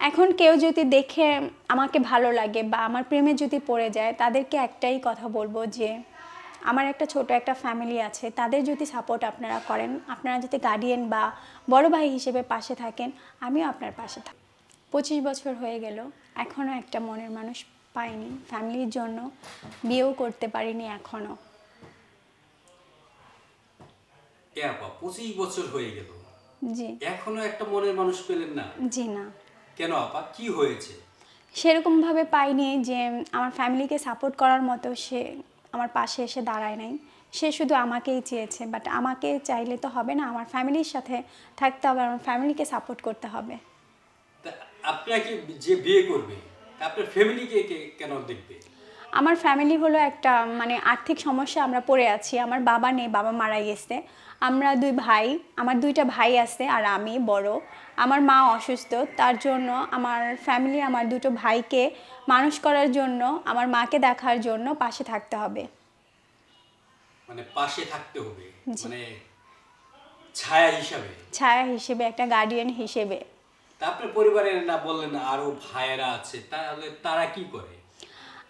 এখন কেউ যদি দেখে আমাকে ভালো লাগে বা আমার প্রেমে যদি পড়ে যায় তাদেরকে একটাই কথা বলব যে আমার একটা ছোট একটা ফ্যামিলি আছে তাদের যদি সাপোর্ট আপনারা করেন আপনারা যদি গার্ডিয়ান বা বড় ভাই হিসেবে পাশে থাকেন আমিও আপনার পাশে থাকি। পঁচিশ বছর হয়ে গেল এখনও একটা মনের মানুষ পাইনি ফ্যামিলির জন্য বিয়েও করতে পারিনি এখনও। পঁচিশ বছর হয়ে গেল। জি। এখনও একটা মনের মানুষ পেলেন না? জি না। কেন আপা? কি হয়েছে? সেরকমভাবে পাইনি যে আমার ফ্যামিলিকে সাপোর্ট করার মতো সে আমার পাশে এসে দাঁড়ায় নাই। সে শুধু আমাকেই চেয়েছে বাট আমাকে চাইলে তো হবে না আমার ফ্যামিলির সাথে থাকতে হবে আমার ফ্যামিলিকে সাপোর্ট করতে হবে। আপনাকে যে বিয়ে করবে আপনার ফ্যামিলিকে কেন দেখবে? আমার ফ্যামিলি হলো একটা মানে আর্থিক সমস্যা আমরা পড়ে আছি। আমার বাবা নেই বাবা মারা গেছে। আমরা দুই ভাই আমার দুইটা ভাই আছে আর আমি বড়। আমার মা অসুস্থ তার জন্য আমার ফ্যামিলি আমার দুটো ভাইকে মানুষ করার জন্য আমার মাকে দেখার জন্য পাশে থাকতে হবে। মানে পাশে থাকতে হবে মানে ছায়া হিসাবে? ছায়া হিসেবে একটা গার্ডিয়ান হিসেবে। তা আপনার পরিবারের না বললেন আরও ভাইয়েরা আছে তাহলে তারা কি করে?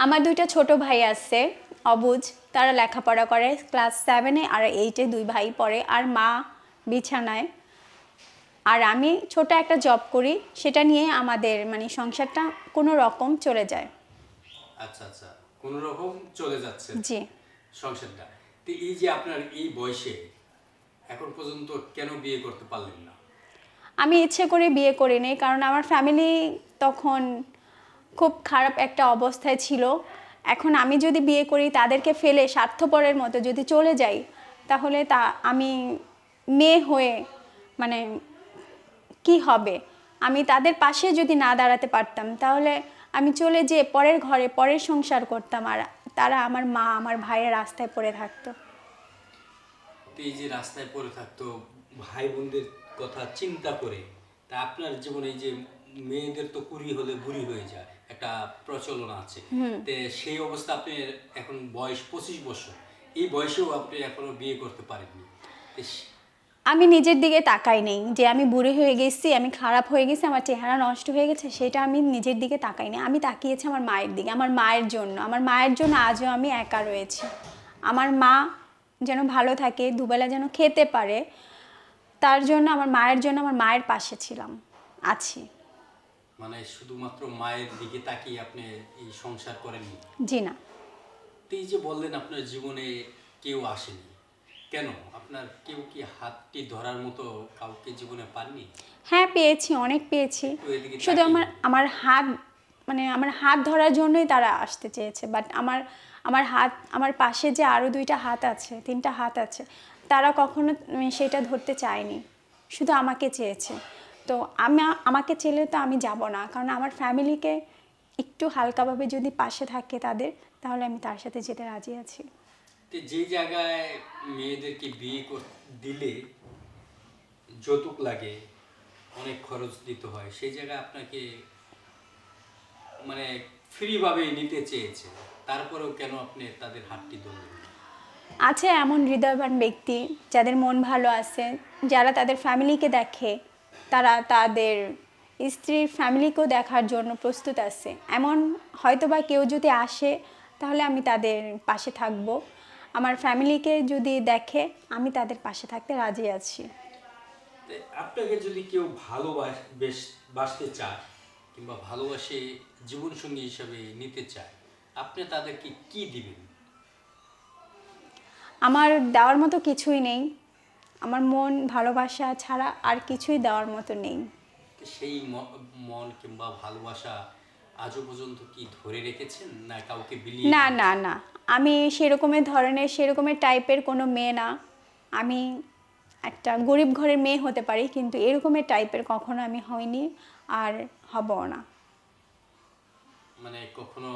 আমার দুইটা ছোট ভাই আছে অবুজ তারা লেখাপড়া করে। ক্লাস সেভেনে আর এইটে দুই ভাই পড়ে আর মা বিছানায়। আর আমি ছোট একটা জব করি সেটা নিয়ে আমাদের মানে সংসারটা কোনো রকম চলে যায়। আচ্ছা আচ্ছা কোন রকম চলে যাচ্ছে জি। সংসারটা। তো এই যে আপনার এই বয়সে এখন পর্যন্ত কেন বিয়ে করতে পারলেন না? আমি ইচ্ছে করে বিয়ে করিনি কারণ আমার ফ্যামিলি তখন খুব খারাপ একটা অবস্থায় ছিল। এখন আমি যদি বিয়ে করি, তাদেরকে ফেলে স্বার্থপরের মতো যদি চলে যাই, তাহলে তা আমি মেয়ে হয়ে মানে কি হবে? আমি তাদের পাশে যদি না দাঁড়াতে পারতাম, তাহলে আমি চলে যেয়ে পরের ঘরে পরের সংসার করতাম আর তারা আমার মা, আমার ভাইয়ের রাস্তায় পড়ে থাকতো। এই যে রাস্তায় পড়ে থাকতো ভাই বোনদের কথা চিন্তা করে, তা আপনার জীবনে যে মেয়েদের তো কুড়ি হলে বুড়ি হয়ে যায় একটা প্রচলন আছে। তে সেই অবস্থা আপনি এখন বয়স পঁচিশ বছর। এই বয়সেও আপনি এখনও বিয়ে করতে পারেননি। আমি নিজের দিকে তাকাই নেই। যে আমি বুড়ি হয়ে গেছি আমি খারাপ হয়ে গেছি আমার চেহারা নষ্ট হয়ে গেছে সেটা আমি নিজের দিকে তাকাই নেই। আমি তাকিয়েছি আমার মায়ের দিকে আমার মায়ের জন্য। আমার মায়ের জন্য আজও আমি একা রয়েছি। আমার মা যেন ভালো থাকে দুবেলা যেন খেতে পারে তার জন্য আমার মায়ের জন্য আমার মায়ের পাশে ছিলাম আছি। মানে শুধুমাত্র মায়ের দিকে তাকিয়ে আপনি এই সংসার করেননি? জি না। এই যে বললেন আপনার জীবনে কেউ আসেনি কেন? আপনার কেউ কি হাতটি ধরার মতো কাউকে জীবনে পাননি? হ্যাঁ পেয়েছি অনেক পেয়েছি। শুধু আমার আমার হাত মানে আমার হাত ধরার জন্যই তারা আসতে চেয়েছে বাট আমার আমার হাত আমার পাশে যে আরও দুইটা হাত আছে তিনটা হাত আছে তারা কখনো সেটা ধরতে চায়নি। শুধু আমাকে চেয়েছে। তো আমি আমাকে চেলে তো আমি যাব না। কারণ আমার ফ্যামিলিকে একটু হালকাভাবে যদি পাশে থাকে তাদের তাহলে আমি তার সাথে যেতে রাজি আছি। যে জায়গায় মেয়েদেরকে বিয়ে দিলে যৌতুক লাগে অনেক খরচ দিতে হয় সেই জায়গায় আপনাকে মানে ফ্রিভাবে নিতে চেয়েছে। তারপরেও কেন আপনি তাদের হাতটি ধরলেন? আছে এমন হৃদয়বান ব্যক্তি যাদের মন ভালো আছে যারা তাদের ফ্যামিলিকে দেখে তারা তাদের স্ত্রীর ফ্যামিলিকেও দেখার জন্য প্রস্তুত আছে। এমন হয়তোবা কেউ যদি আসে তাহলে আমি তাদের পাশে থাকব। আমার ফ্যামিলিকে যদি দেখে আমি তাদের পাশে থাকতে রাজি আছি। আপনাকে যদি কেউ ভালোবাস বেশ বাসতে চায় কিংবা ভালোবাসে জীবনসঙ্গী হিসাবে নিতে চায় আপনি তাদেরকে কি দিবেন? আমার দেওয়ার মতো কিছুই নেই। আমার মন ভালোবাসা ছাড়া আর কিছুই দেওয়ার মতো নেই। সেই মন কিংবা ভালোবাসা আজও পর্যন্ত কি ধরে রেখেছেন না কাউকে বিলিয়ে না না না। আমি সেরকমের ধরনের সেরকমের টাইপের কোনো মেয়ে না। আমি একটা গরিব ঘরের মেয়ে হতে পারি কিন্তু এরকমের টাইপের কখনো আমি হইনি আর হবও না। মানে কখনো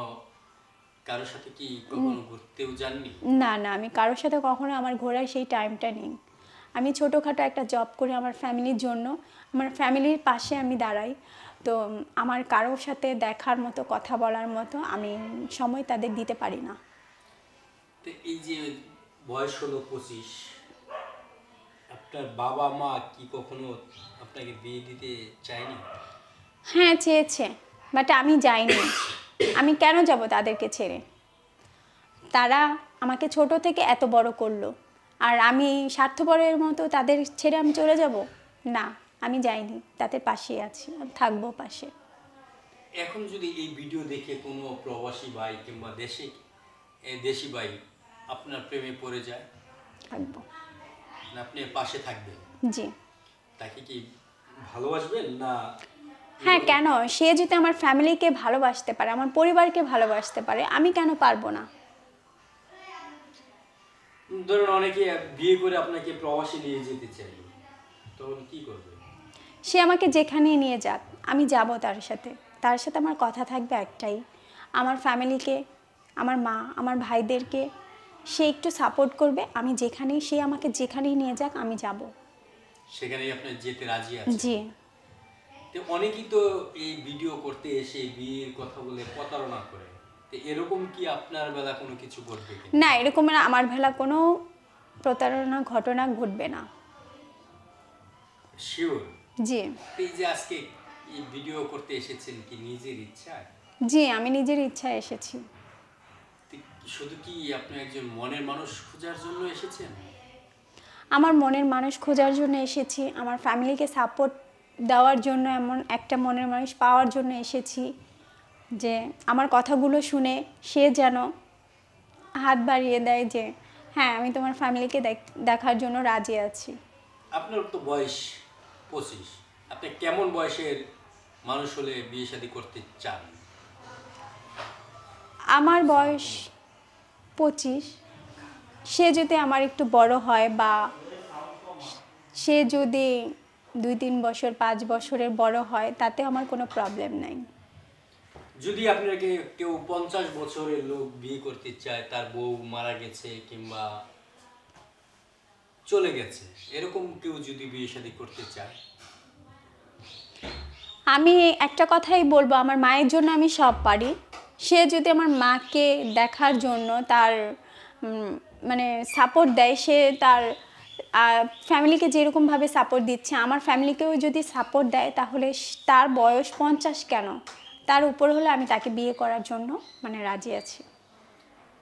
কারোর সাথে কি কখনো ঘুরতেও যাননি? না না আমি কারোর সাথে কখনো আমার ঘোরার সেই টাইমটা নেই। আমি ছোটোখাটো একটা জব করি আমার ফ্যামিলির জন্য। আমার ফ্যামিলির পাশে আমি দাঁড়াই। তো আমার কারোর সাথে দেখার মতো কথা বলার মতো আমি সময় তাদের দিতে পারি না। তো এই যে বয়স হলো পঁচিশ আপনার বাবা মা কি কখনো আপনাকে বিয়ে দিতে চায়নি? হ্যাঁ চেয়েছে বাট আমি যাইনি। আমি কেন যাব তাদেরকে ছেড়ে? তারা আমাকে ছোট থেকে এত বড় করল। আর আমি স্বার্থপরের মতো তাদের ছেড়ে আমি চলে যাব? না আমি যাইনি। তাদের পাশেই আছি থাকব পাশে। এখন যদি এই ভিডিও দেখে কোনো প্রবাসী ভাই কিংবা দেশে দেশি ভাই আপনার প্রেমে পড়ে যায়? থাকব। না আপনি পাশে থাকবেন? জি। তাকে কি ভালোবাসবেন না হ্যাঁ কেন? সে যদি আমার ফ্যামিলিকে ভালোবাসতে পারে আমার পরিবারকে ভালোবাসতে পারে আমি কেন পারব না? ধরুন অনেকে বিয়ে করে আপনাকে প্রবাসী নিয়ে যেতে চাই তখন কি করবে? সে আমাকে যেখানেই নিয়ে যাক আমি যাব তার সাথে। তার সাথে আমার কথা থাকবে একটাই। আমার ফ্যামিলিকে আমার মা আমার ভাইদেরকে সে একটু সাপোর্ট করবে। আমি যেখানেই সে আমাকে যেখানেই নিয়ে যাক আমি যাব। সেখানেই আপনি যেতে রাজি আছেন? জি। তো অনেকেই তো এই ভিডিও করতে এসে বিয়ের কথা বলে প্রতারণা করে। এরকম কি আপনার বেলা কোনো কিছু ঘটবে না এরকম না আমার ভেলা কোনো প্রতারণা ঘটনা ঘটবে না। শিওর জি। এই যে আজকে এই ভিডিও করতে এসেছেন কি নিজের ইচ্ছায়? জি আমি নিজের ইচ্ছায় এসেছি। শুধু কি আপনি একজন মনের মানুষ খোঁজার জন্য এসেছেন? আমার মনের মানুষ খোঁজার জন্য এসেছি আমার ফ্যামিলিকে সাপোর্ট দেওয়ার জন্য এমন একটা মনের মানুষ পাওয়ার জন্য এসেছি। যে আমার কথাগুলো শুনে সে যেন হাত বাড়িয়ে দেয় যে হ্যাঁ আমি তোমার ফ্যামিলিকে দেখ- দেখার জন্য রাজি আছি। আপনার তো বয়স পঁচিশ। আপনি কেমন বয়সের মানুষ হলে বিয়ে শাদী করতে চান? আমার বয়স পঁচিশ। সে যদি আমার একটু বড় হয় বা সে যদি দুই তিন বছর পাঁচ বছরের বড় হয় তাতে আমার কোনো প্রবলেম নাই। যদি আপনাকে কেউ পঞ্চাশ বছরের লোক বিয়ে করতে চায়, তার বউ মারা গেছে কিংবা চলে গেছে, এরকম কেউ যদি বিয়ে শাদী করতে চায়? আমি একটা কথাই বলব, আমার মায়ের জন্য আমি সব পারি। সে যদি আমার মাকে দেখার জন্য তার মানে সাপোর্ট দেয়, সে তার ফ্যামিলিকে যেরকমভাবে সাপোর্ট দিচ্ছে, আমার ফ্যামিলিকেও যদি সাপোর্ট দেয়, তাহলে তার বয়স পঞ্চাশ কেন? তার উপর হলে আমি তাকে বিয়ে করার জন্য মানে রাজি আছি।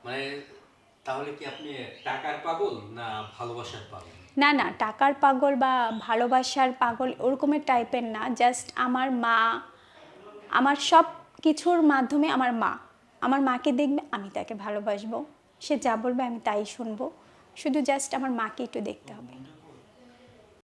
মানে তাহলে কি আপনি টাকার পাগল না ভালোবাসার পাগল? না না টাকার পাগল বা ভালোবাসার পাগল ওরকমের টাইপের না জাস্ট আমার মা আমার সব কিছুর মাধ্যমে আমার মা। আমার মাকে দেখবে আমি তাকে ভালোবাসবো সে যা বলবে আমি তাই শুনব শুধু জাস্ট আমার মাকে একটু দেখতে হবে।